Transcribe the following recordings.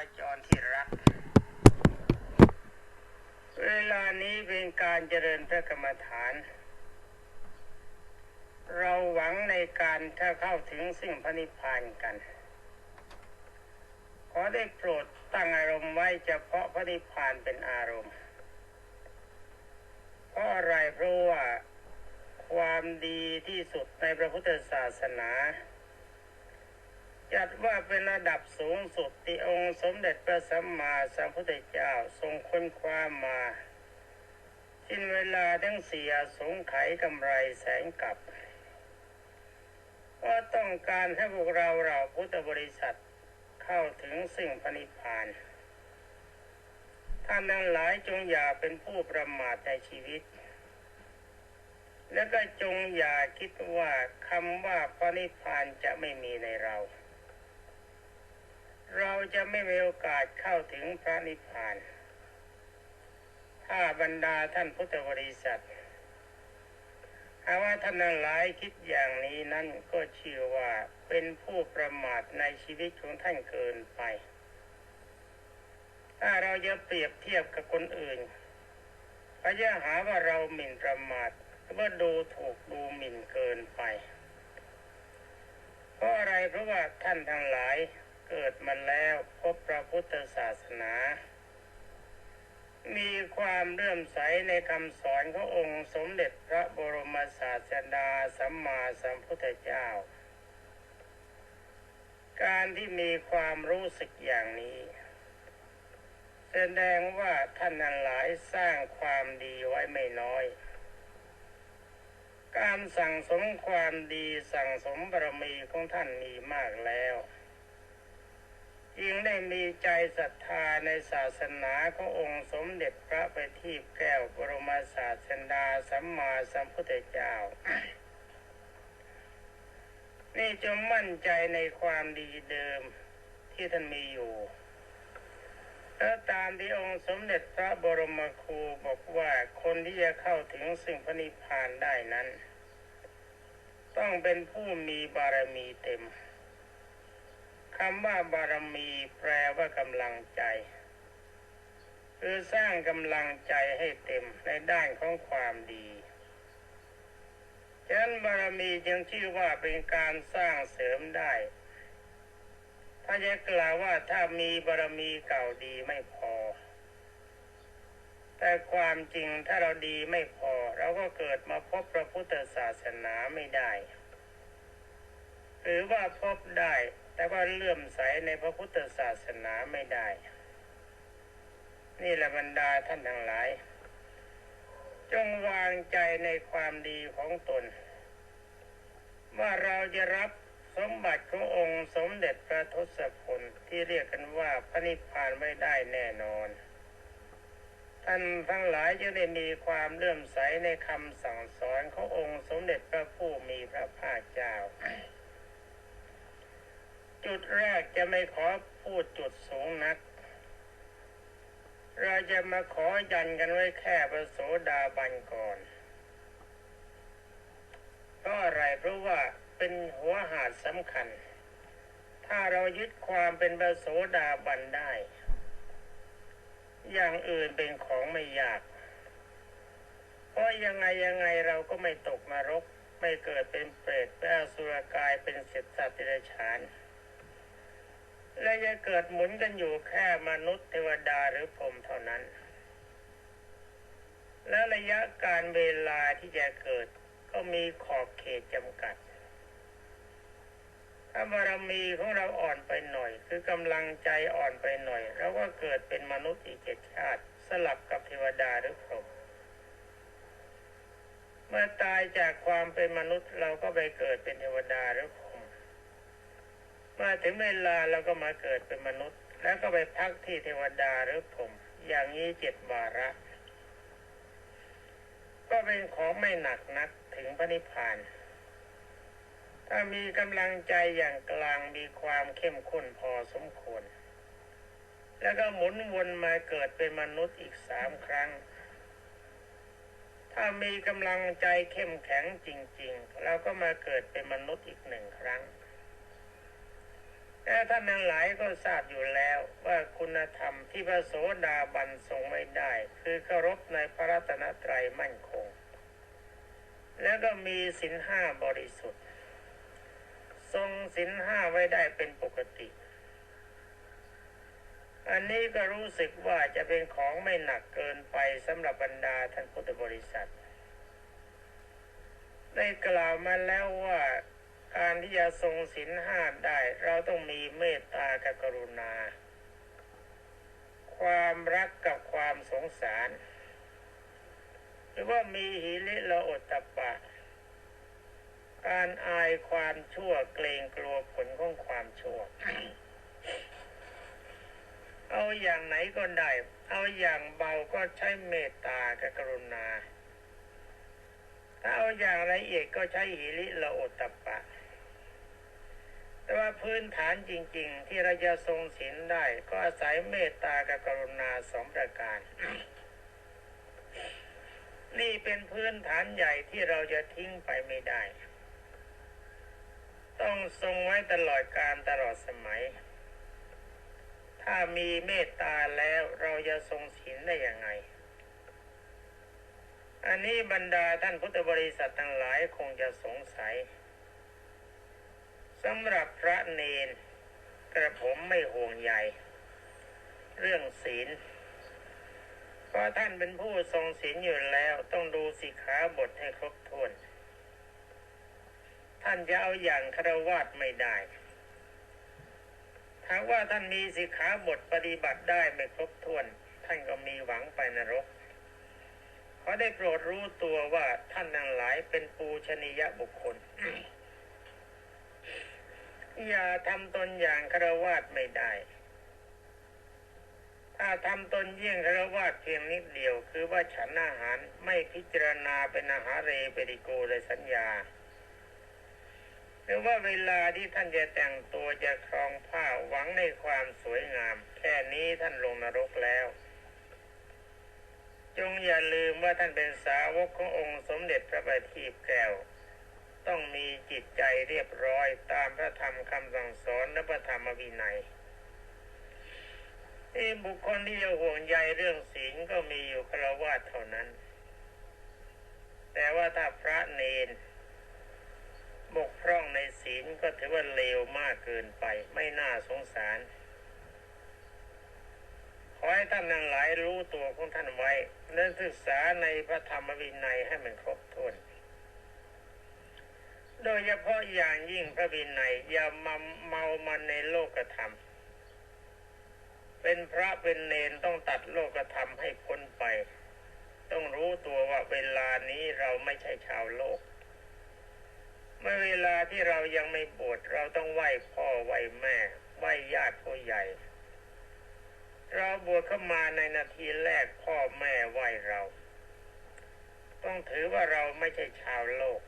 าจรที่รัก เวลานี้เป็นการเจริญพระกรรมฐาน เราหวังในการถ้าเข้าถึงสิ่งพระนิพพานกัน ขอได้โปรดตั้งอารมณ์ไว้เฉพาะพระนิพพานเป็นอารมณ์ เพราะอะไรเพราะว่าความดีที่สุดในพระพุทธศาสนา จัดว่าเป็นระดับสูงสุดที่องค์สมเด็จพระสัมมาสัมพุทธเจ้าทรงค้นคว้ามาสิ้นเวลาทั้งเสียสงไขกำไรแสงกลับก็ต้องการให้พวกเราเราพุทธบริษัทเข้าถึงสิ่งพระนิพพาน ท่านทั้งหลายจงอย่าเป็นผู้ประมาทในชีวิต แล้วก็จงอย่าคิดว่าคำว่าพระนิพพานจะไม่มีในเรา เราจะไม่มีโอกาสเข้าถึงพระนิพพาน ถ้าบรรดาท่านพุทธบริษัทหากว่าท่านทางหลายคิดอย่างนี้นั่นก็เชื่อว่าเป็นผู้ประมาทในชีวิตของท่านเกินไป ถ้าเราจะเปรียบเทียบกับคนอื่นก็จะหาว่าเราหมิ่นประมาทว่าดูถูกดูหมิ่นเกินไป เพราะอะไรเพราะว่าท่านทั้งหลาย เกิดมาแล้วพบพระพุทธศาสนา มีความเลื่อมใสในคำสอนขององค์สมเด็จพระบรมศาสดาสัมมาสัมพุทธเจ้า การที่มีความรู้สึกอย่างนี้ แสดงว่าท่านทั้งหลายสร้างความดีไว้ไม่น้อยการสั่งสมความดีสั่งสมบารมีของท่านมีมากแล้ว จึงได้มีใจศรัทธาในศาสนาขององค์สมเด็จพระบัณฑิตแก้วบรมศาสดาสัมมาสัมพุทธเจ้า นี่จงมั่นใจในความดีเดิมที่ท่านมีอยู่แล้วตามที่องค์สมเด็จพระบรมครูบอกว่าคนที่จะเข้าถึงสิ่งพระนิพพานได้นั้น ต้องเป็นผู้มีบารมีเต็ม คำว่าบารมีแปลว่ากำลังใจ คือสร้างกำลังใจให้เต็มในด้านของความดีฉะนั้นบารมีจึงชื่อว่าเป็นการสร้างเสริมได้ ถ้าจะกล่าวว่าถ้ามีบารมีเก่าดีไม่พอ แต่ความจริงถ้าเราดีไม่พอ เราก็เกิดมาพบพระพุทธศาสนาไม่ได้ หรือว่าพบได้ แต่ว่าเลื่อมใสในพระพุทธศาสนาไม่ได้ นี่แหละบรรดาท่านทั้งหลาย จงวางใจในความดีของตน ว่าเราจะรับสมบัติขององค์สมเด็จพระทศพลที่เรียกกันว่าพระนิพพานไม่ได้แน่นอน ท่านทั้งหลายจะได้มีความเลื่อมใสในคำสั่งสอนขององค์สมเด็จพระผู้มีพระภาคเจ้า จุดแรกจะไม่ขอพูดจุดสูงนัก เราจะมาขอยันกันไว้แค่ประโสดาบันก่อนเพราะอะไรเพราะว่าเป็นหัวหาดสำคัญ ถ้าเรายึดความเป็นประโสดาบันได้ อย่างอื่นเป็นของไม่ยาก เพราะยังไงยังไงเราก็ไม่ตกนรก ไม่เกิดเป็นเปรตเป็นอสุรกายเป็นเศษสัตว์เดรัจฉาน และจะเกิดหมุนกันอยู่แค่มนุษย์เทวดาหรือพรหมเท่านั้น และระยะการเวลาที่จะเกิดก็มีขอบเขตจำกัด ถ้าบารมีของเราอ่อนไปหน่อย คือกำลังใจอ่อนไปหน่อยเราก็เกิดเป็นมนุษย์อีกเจ็ดชาติ สลับกับเทวดาหรือพรหมเมื่อตายจากความเป็นมนุษย์เราก็ไปเกิดเป็นเทวดาหรือพรห มาถึงเวลาเราก็มาเกิดเป็นมนุษย์ แล้วก็ไปพักที่เทวดาหรือผม อย่างนี้เจ็ดวาระ ก็เป็นของไม่หนักนักถึงพระนิพพาน ถ้ามีกำลังใจอย่างกลางมีความเข้มข้นพอสมควร แล้วก็หมุนวนมาเกิดเป็นมนุษย์อีกสามครั้ง ถ้ามีกำลังใจเข้มแข็งจริง ๆ เราก็มาเกิดเป็นมนุษย์อีกหนึ่งครั้ง แต่ท่านทั้งหลายก็ทราบอยู่แล้วว่าคุณธรรมที่พระโสดาบันทรงไม่ได้ คือเคารพในพระรัตนตรัยมั่นคง แล้วก็มีสินห้าบริสุทธิ์ ทรงสินห้าไว้ได้เป็นปกติ อันนี้ก็รู้สึกว่าจะเป็นของไม่หนักเกินไปสำหรับบรรดาท่านพุทธบริษัท ได้กล่าวมาแล้วว่า การที่จะทรงศีลห้าได้ เราต้องมีเมตตากับกรุณา ความรักกับความสงสาร หรือว่ามีหิริละอดตะปะ การอายความชั่วเกรงกลัวผลของความชั่ว เอาอย่างไหนก็ได้ เอาอย่างเบาก็ใช้เมตตากับกรุณาถ้าเอาอย่างละเอียดก็ใช้หิริละอดตะปะ แต่ว่าพื้นฐานจริง ๆ ที่เราจะทรงศีลได้ ก็อาศัยเมตตากับกรุณาสองประการ นี่เป็นพื้นฐานใหญ่ที่เราจะทิ้งไปไม่ได้ ต้องทรงไว้ตลอดการตลอดสมัย ถ้ามีเมตตาแล้วเราจะทรงศีลได้อยังไง อันนี้บรรดาท่านพุทธบริษัททั้งหลายคงจะสงสัย สำหรับพระเนนกระผมไม่ห่วงใยเรื่องศีลเพราะท่านเป็นผู้ทรงศีลอยู่แล้วต้องดูสิขาบทให้ครบถ้วน ท่านจะเอาอย่างคารวาสไม่ได้ถ้าว่าท่านมีสิขาบทปฏิบัติได้ไม่ครบถ้วน ท่านก็มีหวังไปนรกเขอได้โปรดรู้ตัวว่าท่านทั้งหลายเป็นปูชนียบุคคล อย่าทำตนอย่างคารวาสไม่ได้ ถ้าทำตนเยี่ยงคารวาสเพียงนิดเดียว คือว่าฉันอาหารไม่พิจารณาเป็นอาหารเรเปริโกเลยสัญญา หรือว่าเวลาที่ท่านจะแต่งตัวจะครองผ้าหวังในความสวยงาม แค่นี้ท่านลงนรกแล้ว จงอย่าลืมว่าท่านเป็นสาวกขององค์สมเด็จพระบัณฑิตแก้ว ต้องมีจิตใจเรียบร้อยตามพระธรรมคำสั่งสอนและพระธรรมวินัยที่บุคคลที่จะห่วงใยเรื่องศีลก็มีอยู่คารวะเท่านั้น แต่ว่าถ้าพระเนนบกพร่องในศีลก็ถือว่าเลวมากเกินไป ไม่น่าสงสาร ขอให้ท่านทั้งหลายรู้ตัวของท่านไว้ และศึกษาในพระธรรมวินัยให้มันครบถ้วน โดยเฉพาะอย่างยิ่งพระวินัยอย่ามาเมามันในโลกธรรม เป็นพระเป็นเนนต้องตัดโลกธรรมให้พ้นไป ต้องรู้ตัวว่าเวลานี้เราไม่ใช่ชาวโลก เมื่อเวลาที่เรายังไม่บวชเราต้องไหว้พ่อไหว้แม่ ไหว้ญาติผู้ใหญ่ เราบวชเข้ามาในนาทีแรกพ่อแม่ไหว้เรา ต้องถือว่าเราไม่ใช่ชาวโลก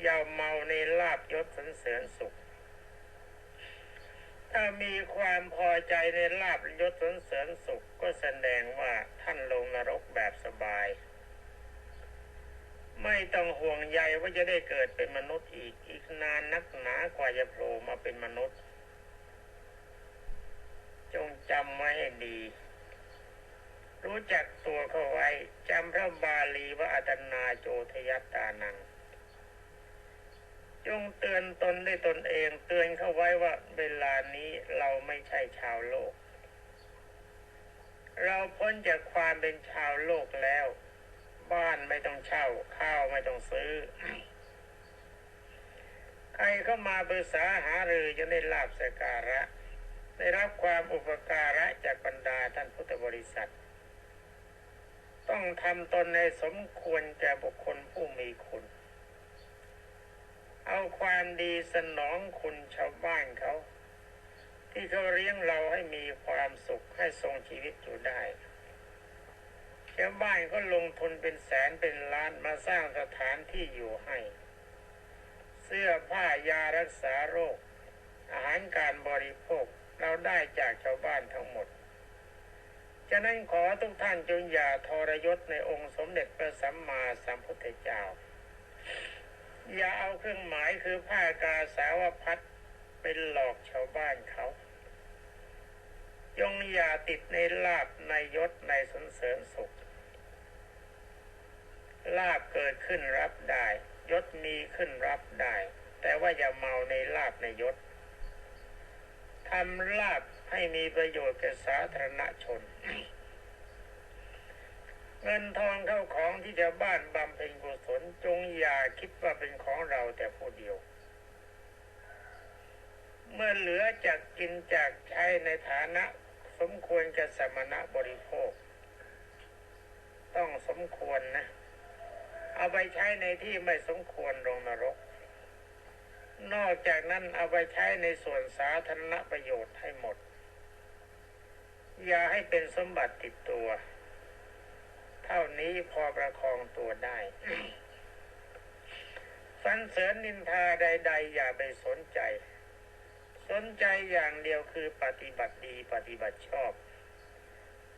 อย่าเมาในลาบยศสันเสริญสุข ถ้ามีความพอใจในลาบยศสันเสริญสุข ก็แสดงว่าท่านลงนรกแบบสบาย ไม่ต้องห่วงใยว่าจะได้เกิดเป็นมนุษย์อีกอีกนานนักหนากว่าจะโผล่มาเป็นมนุษย์ จงจำไว้ให้ดีรู้จักตัวเข้าไว้จำพระบาลีว่าอัตนาโจทยัตตานัง จงเตือนตนด้วยตนเอง เตือนเข้าไว้ว่าเวลานี้เราไม่ใช่ชาวโลก เราพ้นจากความเป็นชาวโลกแล้ว บ้านไม่ต้องเช่า ข้าวไม่ต้องซื้อ ใครเข้ามาปรึกษาหารือจะได้ลาบสการะ ได้รับความอุปการะจากบรรดาท่านพุทธบริษัท ต้องทำตนในสมควรแก่บุคคลผู้มีคุณ เอาความดีสนองคุณชาวบ้านเขา ที่เขาเลี้ยงเราให้มีความสุขให้ทรงชีวิตอยู่ได้ชาวบ้านก็ลงทุนเป็นแสนเป็นล้านมาสร้างสถานที่อยู่ให้ เสื้อผ้ายารักษาโรค อาหารการบริโภคเราได้จากชาวบ้านทั้งหมดฉะนั้นขอทุกท่านจงอย่าทรยศในองค์สมเด็จพระสัมมาสัมพุทธเจ้า อย่าเอาเครื่องหมายคือผ้ากาสาวพัดเป็นหลอกชาวบ้านเขาจงอย่าติดในลาบในยศในสนเสริญสุข ลาบเกิดขึ้นรับได้ ยศมีขึ้นรับได้ แต่ว่าอย่าเมาในลาบในยศทำลาบให้มีประโยชน์แก่สาธารณชน เงินทองเข้าของที่ชาวบ้านบำเพ็ญกุศลจงอย่าคิดว่าเป็นของเราแต่ผู้เดียว เมื่อเหลือจากกินจากใช้ในฐานะสมควรกับสมณะบริโภค ต้องสมควรนะ เอาไปใช้ในที่ไม่สมควรลงนรก นอกจากนั้นเอาไปใช้ในส่วนสาธารณประโยชน์ให้หมด อย่าให้เป็นสมบัติติดตัว เท่านี้พอประคองตัวได้สันเสริญนินทาใด ๆ อย่าไปสนใจ สนใจอย่างเดียวคือปฏิบัติดีปฏิบัติชอบ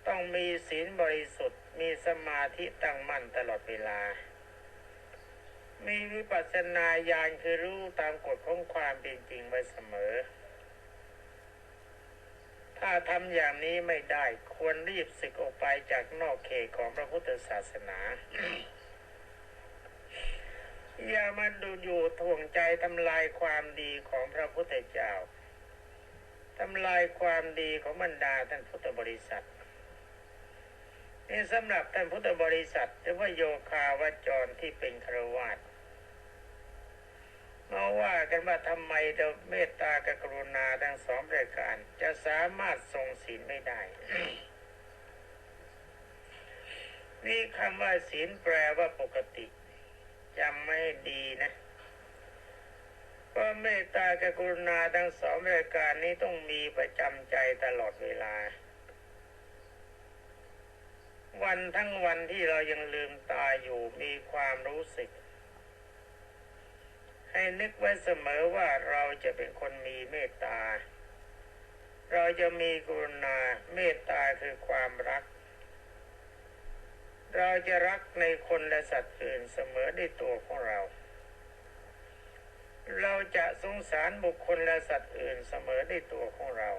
ต้องมีศีลบริสุทธิ์ มีสมาธิตั้งมั่นตลอดเวลา มีวิปัสสนาญาณคือรู้ตามกฎของความเป็นจริงไว้เสมอ ถ้าทำอย่างนี้ไม่ได้ควรรีบสึกออกไปจากนอกเขตของพระพุทธศาสนาอย่ามาดูอยู่ถ่วงใจทำลายความดีของพระพุทธเจ้าทำลายความดีของบรรดาท่านพุทธบริษัทนี่สำหรับท่านพุทธบริษัทหรือว่าโยคาวจรที่เป็นครวาส ว่ากันว่าทำไมเราเมตตากับกรุณาทั้งสองรายการ จะสามารถทรงศีลไม่ได้นี่คำว่าศีลแปลว่าปกติจำไม่ดีนะเพราะเมตตากับกรุณาทั้งสองรายการนี้ต้องมีประจำใจตลอดเวลา วันทั้งวันที่เรายังลืมตาอยู่มีความรู้สึก ให้นึกไว้เสมอว่าเราจะเป็นคนมีเมตตา เราจะมีกรุณาเมตตาคือความรัก เราจะรักในคนและสัตว์อื่นเสมอในตัวของเรา เราจะสงสารบุคคลและสัตว์อื่นเสมอในตัวของเรา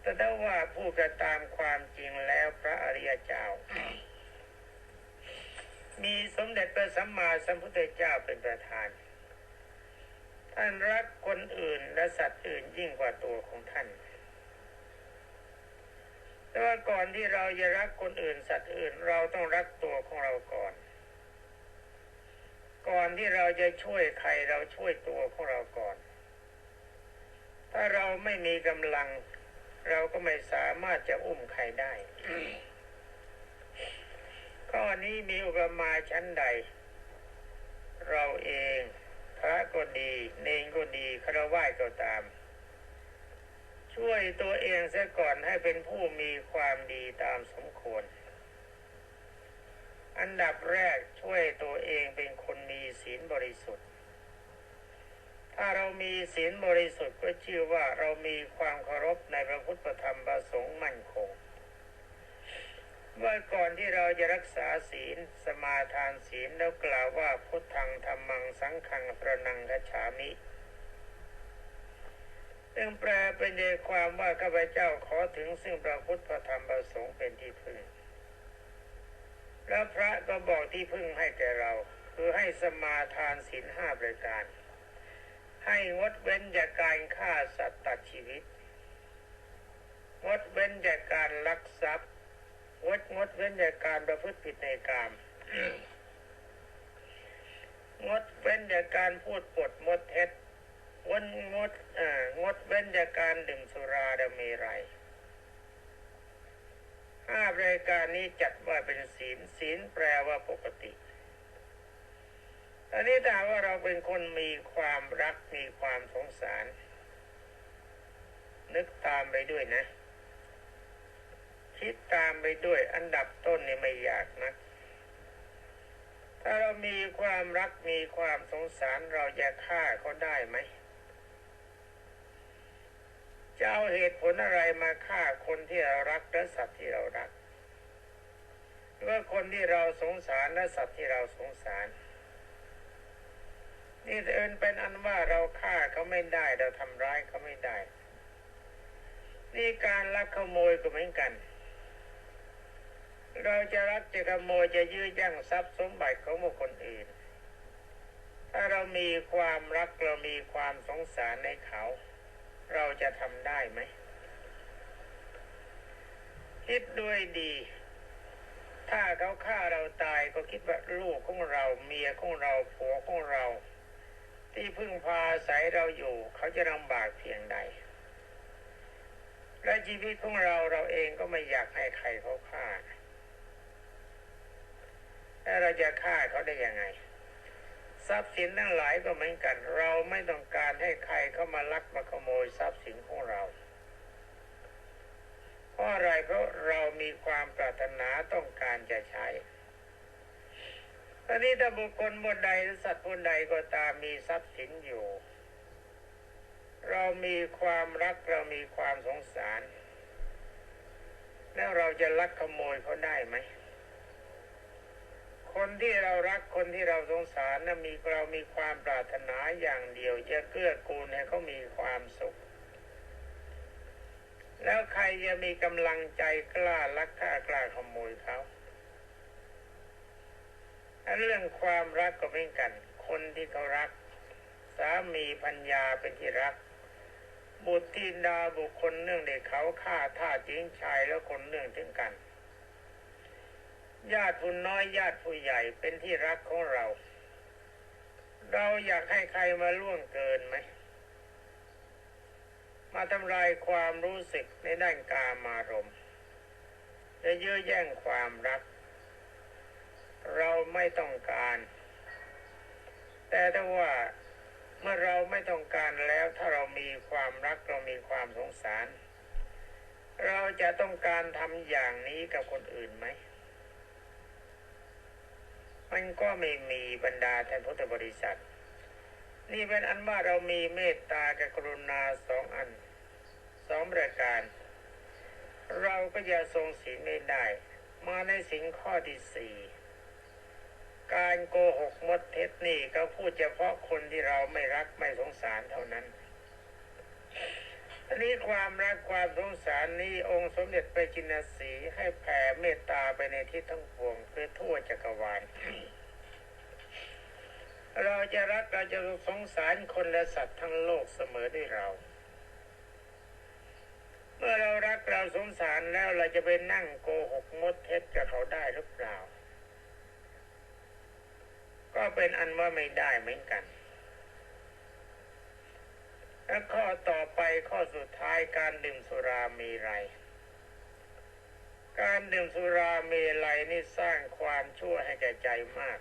แต่ถ้าว่าผู้กระตามความจริงแล้วพระอริยเจ้า มีสมเด็จพระสัมมาสัมพุทธเจ้าเป็นประธาน ท่านรักคนอื่นและสัตว์อื่นยิ่งกว่าตัวของท่าน แต่ว่าก่อนที่เราจะรักคนอื่นสัตว์อื่นเราต้องรักตัวของเราก่อน ก่อนที่เราจะช่วยใครเราช่วยตัวของเราก่อน ถ้าเราไม่มีกำลัง เราก็ไม่สามารถจะอุ้มใครได้ ข้อนี้มีอุปมาชั้นใด เราเองพระก็ดี เนงก็ดีคารวะก็ตาม ช่วยตัวเองเสียก่อนให้เป็นผู้มีความดีตามสมควร อันดับแรกช่วยตัวเองเป็นคนมีศีลบริสุทธิ์ ถ้าเรามีศีลบริสุทธิ์ก็ชื่อว่าเรามีความเคารพในพระพุทธธรรมประสงค์มั่นคง ว่าก่อนที่เราจะรักษาศีลสมาทานศีลแล้วกล่าวว่าพุทธังธรรมังสังฆังประนังกัจฉามิซึ่งแปลเป็นใจความว่าข้าพเจ้าขอถึงซึ่งพระพุทธธรรมประสงค์เป็นที่พึ่ง แล้วพระก็บอกที่พึ่งให้แก่เรา คือให้สมาทานศีลห้าประการ ให้งดเว้นจากการฆ่าสัตว์ตัดชีวิต งดเว้นจากการลักทรัพย์ งดงดเว้นจากการประพฤติผิดในกามงดเว้นจากการพูดปดมดเท็จงดงดอ่างดเว้นจากการดื่มสุราดเมรัยห้ารายการนี้จัดว่าเป็นศีล ศีลแปลว่าปกติอันนี้ถ้าว่าเราเป็นคนมีความรักมีความสงสาร นึกตามไปด้วยนะ คิดตามไปด้วยอันดับต้นนี่ไม่ยากนะ ถ้าเรามีความรักมีความสงสารเราจะฆ่าเขาได้ไหมจะเอาเหตุผลอะไรมาฆ่าคนที่เรารักและสัตว์ที่เรารักหรือว่าคนที่เราสงสารและสัตว์ที่เราสงสาร นี่เอินเป็นอันว่าเราฆ่าเขาไม่ได้เราทำร้ายเขาไม่ได้ นี่การลักขโมยก็เหมือนกัน เราจะรักจะขโมยจะยื้อแย่งทรัพย์สมบัติของบุคคลอื่น ถ้าเรามีความรักเรามีความสงสารในเขา เราจะทำได้ไหม คิดด้วยดี ถ้าเขาฆ่าเราตายก็คิดว่าลูกของเราเมียของเราผัวของเรา ที่พึ่งพาอาศัยเราอยู่ เขาจะลำบากเพียงใดและชีวิตของเราเราเองก็ไม่อยากให้ใครเขาฆ่า แล้วเราจะฆ่าเขาได้ยังไง ทรัพย์สินทั้งหลายก็เหมือนกัน เราไม่ต้องการให้ใครเข้ามาลักมาขโมยทรัพย์สินของเราเพราะอะไรเพราะเรามีความปรารถนาต้องการจะใช้ตอนนี้ถ้าบุคคลบนใดหรือสัตว์บนใดก็ตามมีทรัพย์สินอยู่ เรามีความรักเรามีความสงสาร แล้วเราจะลักขโมยเขาได้ไหม คนที่เรารักคนที่เราสงสารนะมีเรามีความปรารถนาอย่างเดียวจะเกื้อกูลให้เขามีความสุข แล้วใครจะมีกำลังใจกล้าลักฆ่ากล้าขโมยเขาเรื่องความรักก็เหมือนกัน คนที่เขารัก สามีพัญญาเป็นที่รัก บุตรทินดาบุคคลเนื่องในเขาฆ่าท่าจิงชายแล้วคนเนื่องถึงกัน ญาติผู้น้อยญาติผู้ใหญ่เป็นที่รักของเรา เราอยากให้ใครมาล่วงเกินไหม มาทำลายความรู้สึกในด้านกามารมณ์จะเยื้อแย่งความรัก เราไม่ต้องการ แต่ถ้าว่าเมื่อเราไม่ต้องการแล้วถ้าเรามีความรักเรามีความสงสาร เราจะต้องการทำอย่างนี้กับคนอื่นไหม มันก็ไม่มีบรรดาท่านพุทธบริษัท นี่เป็นอันว่าเรามีเมตตากับกรุณาสองอันสองประการ เราก็จะทรงศีลไม่ได้ มาในสิงข้อที่สี่การโกหกมดเท็จนี่เขาพูดเฉพาะคนที่เราไม่รักไม่สงสารเท่านั้น อันนี้ความรักความสงสารนี้องค์สมเด็จไปจินสีให้แผ่เมตตาไปในทิศทั้งปวงคือทั่วจักรวาลเราจะรักเราจะสงสารคนและสัตว์ทั้งโลกเสมอด้วยเรา เมื่อเรารักเราสงสารแล้วเราจะไปนั่งโกหกมดเท็จกับเขาได้หรือเปล่า ก็เป็นอันว่าไม่ได้เหมือนกัน และข้อต่อไปข้อสุดท้ายการดื่มสุรามีไร การดื่มสุรามลัยนี่สร้างความชั่วให้แก่ใจมาก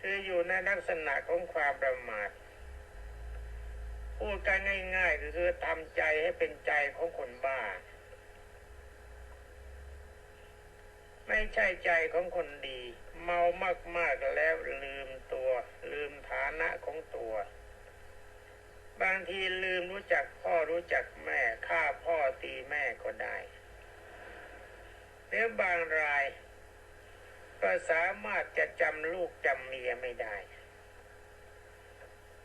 คืออยู่ในลักษณะของความประมาทพูดกันง่ายๆก็คือทำใจให้เป็นใจของคนบ้า ไม่ใช่ใจของคนดี เมามากๆแล้วลืมตัว ลืมฐานะของตัว บางทีลืมรู้จักพ่อรู้จักแม่ฆ่าพ่อตีแม่ก็ได้หรือบางราย ก็สามารถจะจำลูกจำเมียไม่ได้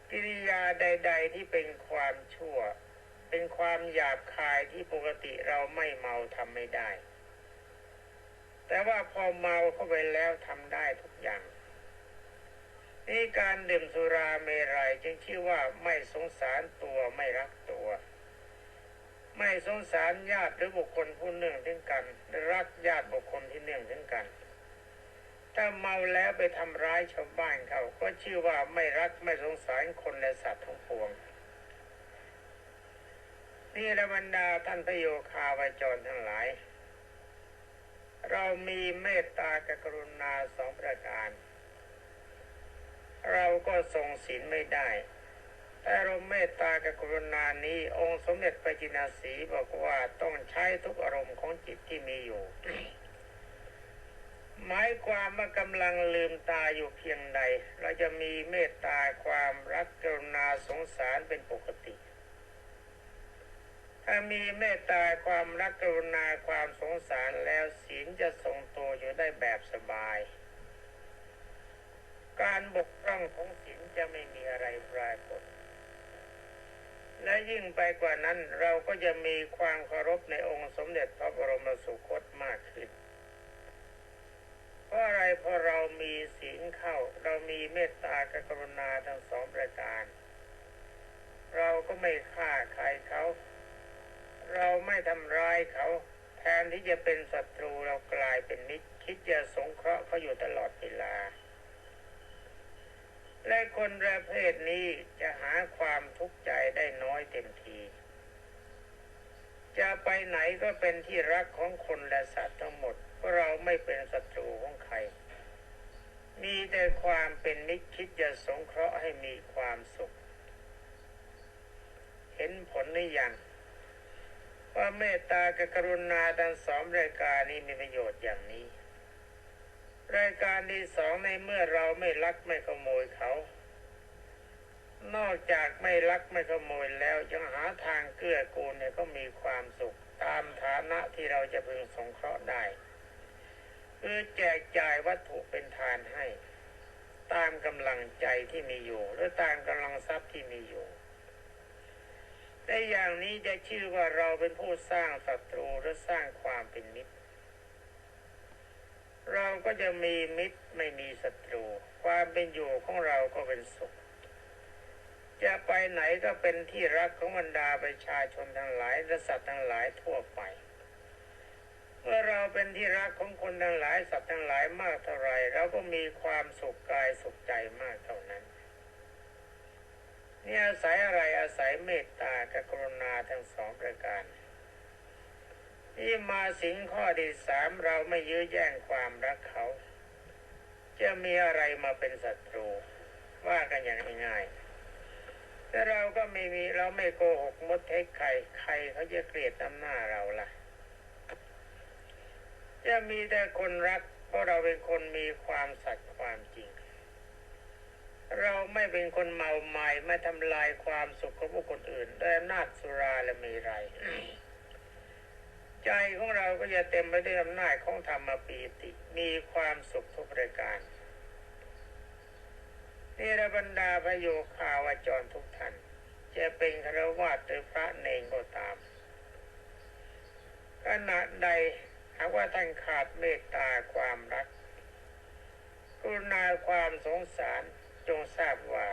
กิริยาใด ๆ ที่เป็นความชั่ว เป็นความหยาบคายที่ปกติเราไม่เมาทำไม่ได้ แต่ว่าพอเมาเข้าไปแล้วทำได้ทุกอย่างนี่การดื่มสุราเม รัยจึงชื่อว่าไม่สงสารตัวไม่รักตัว ไม่สงสารญาติหรือบุคคลผู้เนื่องถึงกันรักญาติบุคคลที่เนื่องถึงกัน ถ้าเมาแล้วไปทำร้ายชาวบ้านเขาก็ชื่อว่าไม่รักไม่สงสารคนและสัตว์ทั้งปวง นี่ระบรรดาท่านพระโยคาวาจรทั้งหลาย เรามีเมตตากกรุณาสองประการเราก็ทรงศีลไม่ได้ แต่เราเมตตากกรุณานี้ องค์สมเด็จพระจินาสีบอกว่าต้องใช้ทุกอารมณ์ของจิตที่มีอยู่ หมายความว่ากำลังลืมตาอยู่เพียงใด เราจะมีเมตตาความรักกรุณาสงสารเป็นปกติ ถ้ามีเมตตาความรักกรุณาความสงสารแล้วศีลจะทรงตัวอยู่ได้แบบสบายการบกพร่องของศีลจะไม่มีอะไรปรากฏ และยิ่งไปกว่านั้นเราก็จะมีความเคารพในองค์สมเด็จพระบรมสุคตมากขึ้น เพราะอะไรเพราะเรามีศีลเข้า เรามีเมตตากกรุณาทั้งสองประการ เราก็ไม่ฆ่าใครเขา เราไม่ทำร้ายเขา แทนที่จะเป็นศัตรูเรากลายเป็นมิตรคิดจะสงเคราะห์เขาอยู่ตลอดเวลา และคนประเภทนี้จะหาความทุกข์ใจได้น้อยเต็มที จะไปไหนก็เป็นที่รักของคนและสัตว์ทั้งหมด เพราะเราไม่เป็นศัตรูของใคร มีแต่ความเป็นมิตรคิดจะสงเคราะห์ให้มีความสุข เห็นผลหรือยังว่าเมตตากับกรุณาทั้งสองรายการนี้มีประโยชน์อย่างนี้ รายการที่สองในเมื่อเราไม่ลักไม่ขโมยเขา นอกจากไม่ลักไม่ขโมยแล้วยังหาทางเกื้อกูลเนี่ยก็มีความสุขตามฐานะที่เราจะพึงสงเคราะห์ได้คือแจกจ่ายวัตถุเป็นทานให้ ตามกำลังใจที่มีอยู่ หรือตามกำลังทรัพย์ที่มีอยู่แต่อย่างนี้จะชื่อว่าเราเป็นผู้สร้างศัตรูหรือสร้างความเป็นมิตร เราก็จะมีมิตรไม่มีศัตรู ความเป็นอยู่ของเราก็เป็นสุข จะไปไหนก็เป็นที่รักของบรรดาประชาชนทั้งหลายและสัตว์ทั้งหลายทั่วไปเมื่อเราเป็นที่รักของคนทั้งหลายสัตว์ทั้งหลายมากเท่าไรเราก็มีความสุขกายสุขใจมากเท่านั้นนี่อาศัยอะไรอาศัยเมตตากับกรุณาทั้งสองประการ นี่มาสิงข้อที่สามเราไม่ยื้อแย่งความรักเขา จะมีอะไรมาเป็นศัตรู ว่ากันอย่างง่ายๆแต่เราก็ไม่มีเราไม่โกหกมดเท็จใครใครเขาจะเกลียดน้ำหน้าเราล่ะ จะมีแต่คนรัก เพราะเราเป็นคนมีความสัตย์ความจริง เราไม่เป็นคนเมาไมา้ไม่ทำลายความสุขของบุคคลอื่นด้วยอำนาจสุราและมีไร ใจของเราก็จะเต็มไปด้วยอำนาจของธรรมปีติ มีความสุขทุกประการนี่ระบรรดาพระโยคาวาจรทุกท่านจะเป็นครวาสหรือพระเนงก็ตามขณะใดหากว่าท่านขาดเมตตาความรัก กรุณาความสงสารจงทราบว่า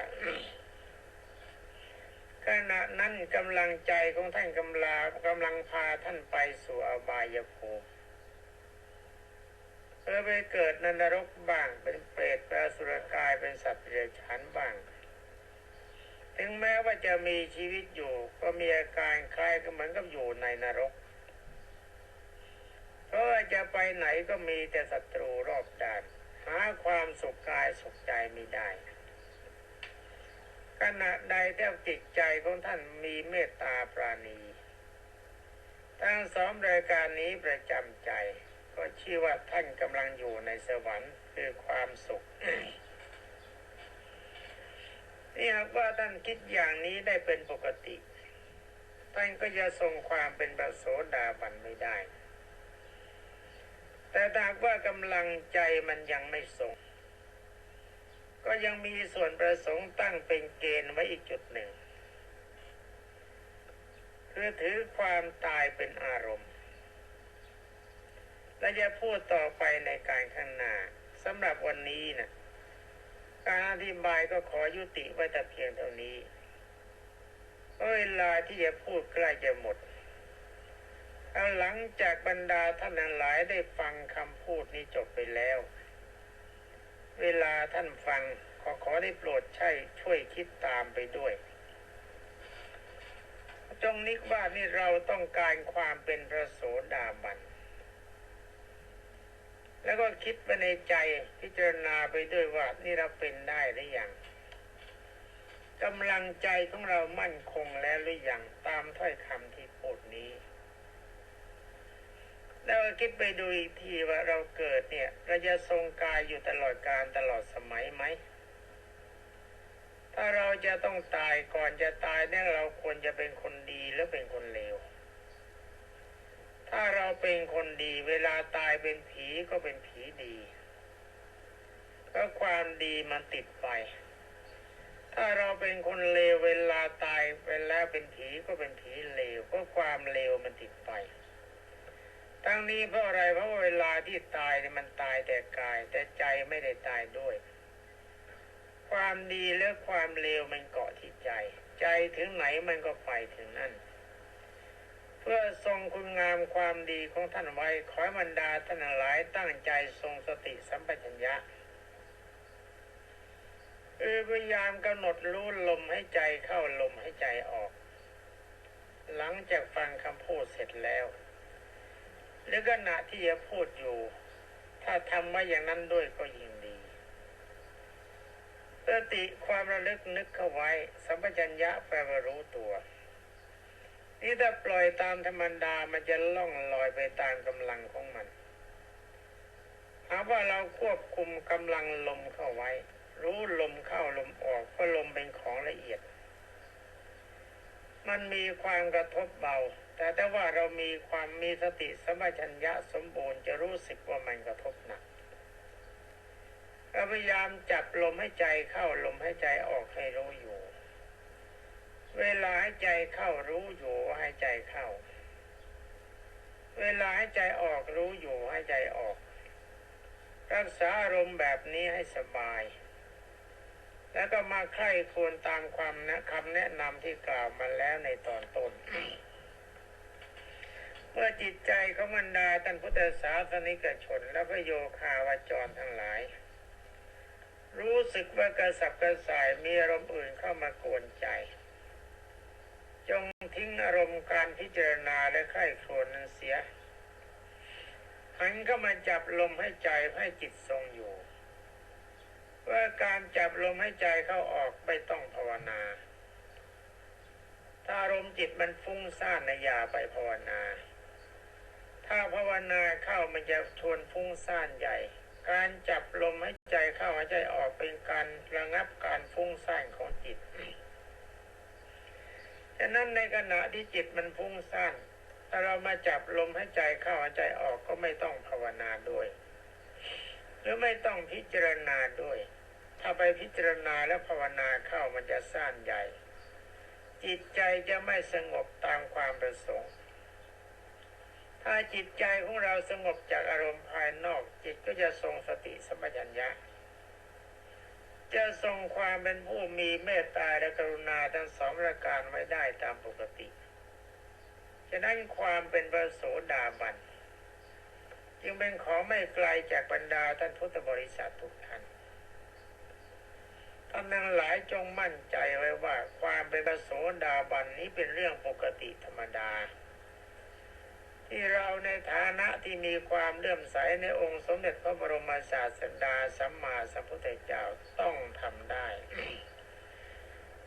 ขณะนั้นกำลังใจของท่านกำลากำลังพาท่านไปสู่อบายภูมิเพื่อไปเกิดนรกบ้าง เป็นเปรตเป็นสุรกายเป็นสัตว์เดรัจฉานบ้าง ถึงแม้ว่าจะมีชีวิตอยู่ ก็มีอาการคล้ายกับเหมือนกับอยู่ในนรกเพราะจะไปไหนก็มีแต่ศัตรูรอบด้าน หาความสุขกายสุขใจไม่ได้ ขณะใดแที่จิตใจของท่านมีเมตตาปราณี ทั้งสองรายการนี้ประจำใจ ก็ชื่อว่าท่านกำลังอยู่ในสวรรค์คือความสุขนี่หากว่าท่านคิดอย่างนี้ได้เป็นปกติ ท่านก็จะทรงความเป็นประโสดาบันไม่ได้ แต่ถ้าว่ากำลังใจมันยังไม่ทรง ก็ยังมีส่วนประสงค์ตั้งเป็นเกณฑ์ไว้อีกจุดหนึ่ง คือถือความตายเป็นอารมณ์ และจะพูดต่อไปในการข้างหน้าสำหรับวันนี้นะการอธิบายก็ขอยุติไว้แต่เพียงเท่านี้เวลาที่จะพูดใกล้จะหมดหลังจากบรรดาท่านหลายได้ฟังคำพูดนี้จบไปแล้ว เวลาท่านฟังขอขอได้โปรดใช่ช่วยคิดตามไปด้วย จงนึกว่านี่เราต้องการความเป็นพระโสดาบัน แล้วก็คิดไปในใจพิจารณาไปด้วยว่านี่เราเป็นได้หรือยังกำลังใจของเรามั่นคงแล้วหรือยังตามถ้อยคำที่พูดนี้ แล้วคิดไปดูอีกทีว่าเราเกิดเนี่ยเราจะทรงกายอยู่ตลอดการตลอดสมัยไหม ถ้าเราจะต้องตายก่อนจะตายเนี่ยเราควรจะเป็นคนดีหรือเป็นคนเลว ถ้าเราเป็นคนดีเวลาตายเป็นผีก็เป็นผีดีเพราะความดีมันติดไป ถ้าเราเป็นคนเลวเวลาตายไปแล้วเป็นผีก็เป็นผีเลวเพราะความเลวมันติดไป ทั้งนี้เพราะอะไรเพราะเวลาที่ตายเนี่ยมันตายแต่กาย แต่ใจไม่ได้ตายด้วย ความดีและความเลวมันเกาะที่ใจ ใจถึงไหนมันก็ไปถึงนั่น เพื่อทรงคุณงามความดีของท่านไว้ขอให้บรรดาท่านหลายตั้งใจทรงสติสัมปชัญญะเออพยายามกำหนดรู้ลมให้ใจเข้าลมให้ใจออก หลังจากฟังคำพูดเสร็จแล้ว หรือขณะที่จะพูดอยู่ ถ้าทำไว้อย่างนั้นด้วยก็ยิ่งดีสติความระลึกนึกเข้าไว้ สัมปชัญญะแปลว่ารู้ตัวนี่ถ้าปล่อยตามธรรมดามันจะล่องลอยไปตามกำลังของมันหากว่าเราควบคุมกำลังลมเข้าไว้ รู้ลมเข้าลมออกเพราะลมเป็นของละเอียด มันมีความกระทบเบา แต่ถ้าว่าเรามีความมีสติสมัชัญญะสมบูรณ์จะรู้สึกว่ามันกระทบหนักเราพยายามจับลมให้ใจเข้าลมให้ใจออกให้รู้อยู่ เวลาให้ใจเข้ารู้อยู่ว่าให้ใจเข้า เวลาให้ใจออกรู้อยู่ให้ใจออก รักษาอารมณ์แบบนี้ให้สบาย แล้วก็มาใคร่ควรตามความนะคำแนะนำที่กล่าวมาแล้วในตอนต้น เมื่อจิตใจของบรรดาท่านพุทธศาสนิกชน และพระโยคาวาจรทั้งหลาย รู้สึกว่ากระสับกระส่ายมีอารมณ์อื่นเข้ามากวนใจ จงทิ้งอารมณ์การพิจารณาและไข้ครวญนั้นเสียหันเข้ามาจับลมให้ใจให้จิตทรงอยู่ว่าการจับลมให้ใจเข้าออกไม่ต้องภาวนา ถ้าอารมณ์จิตมันฟุ้งซ่านนยาไปภาวนา ถ้าภาวนาเข้ามันจะชวนฟุ้งซ่านใหญ่ การจับลมให้ใจเข้าหายใจออกเป็นการระงับการฟุ้งซ่านของจิตฉะนั้นในขณะที่จิตมันฟุ้งซ่านถ้าเรามาจับลมให้ใจเข้าหายใจออกก็ไม่ต้องภาวนาด้วย หรือไม่ต้องพิจารณาด้วย ถ้าไปพิจารณาแล้วภาวนาเข้ามันจะซ่านใหญ่ จิตใจจะไม่สงบตามความประสงค์ ถ้าจิตใจของเราสงบจากอารมณ์ภายนอก จิตก็จะทรงสติสมัญญะ จะทรงความเป็นผู้มีเมตตาและกรุณาทั้งสองประการไว้ได้ตามปกติ ฉะนั้นความเป็นพระโสดาบันจึงเป็นของไม่ไกลจากบรรดาท่านพุทธบริษัททุกท่านท่านทั้งหลายจงมั่นใจไว้ว่า ความเป็นพระโสดาบันนี้เป็นเรื่องปกติธรรมดาที่เรา ในฐานะที่มีความเลื่อมใสในองค์สมเด็จพระบรมศาสดาสัมมาสัมพุทธเจ้าต้องทำได้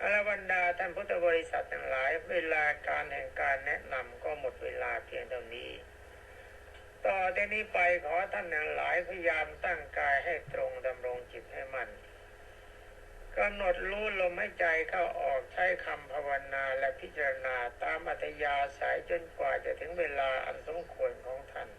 อรบรรดาท่านพุทธบริษัททั้งหลาย เวลาการแห่งการแนะนำก็หมดเวลาเพียงเท่านี้ ต่อจากนี้ไปขอท่านทั้งหลายพยายามตั้งกายให้ตรงดำรงจิตให้มั่น กำหนดรู้ลมหายใจเข้าออกใช้คำภาวนาและพิจารณาตามอัตยาสายจนกว่าจะถึงเวลาอันสมควรของท่าน